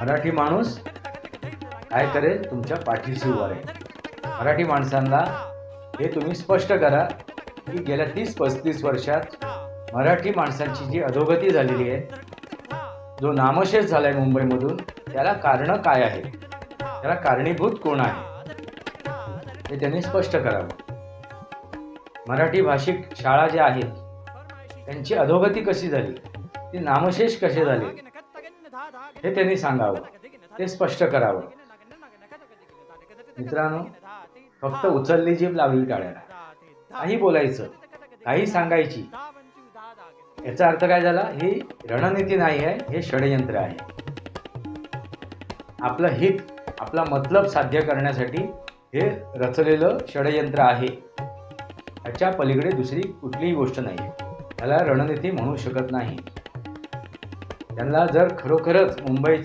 मराठी माणूस काय करेल तुमच्या पाठीशी उभा राहील. मराठी माणसांना हे तुम्ही स्पष्ट करा की गेल्या तीस पस्तीस वर्षात मराठी माणसांची जी अधोगती झालेली आहे जो नामशेष झालाय मुंबईमधून त्याला कारणं काय आहे त्याला कारणीभूत कोण आहे? हे त्यांनी स्पष्ट करावं. मराठी भाषिक शाळा ज्या आहेत त्यांची अधोगती कशी झाली? ती नामशेष कसे झाले? हे त्यांनी सांगावं. ते स्पष्ट करावं. मित्रांनो फक्त उचलली जीभ लावली टाळ्याला काही बोलायचं काही सांगायची. याचा अर्थ काय झाला? ही रणनीती नाही आहे हे षडयंत्र आहे. आपलं हित आपला मतलब साध्य करण्यासाठी हे रचलेलं षडयंत्र आहे. याच्या पलीकडे दुसरी कुठलीही गोष्ट नाही आहे त्याला रणनीती म्हणू शकत नाही. यांना जर खरोखरच मुंबई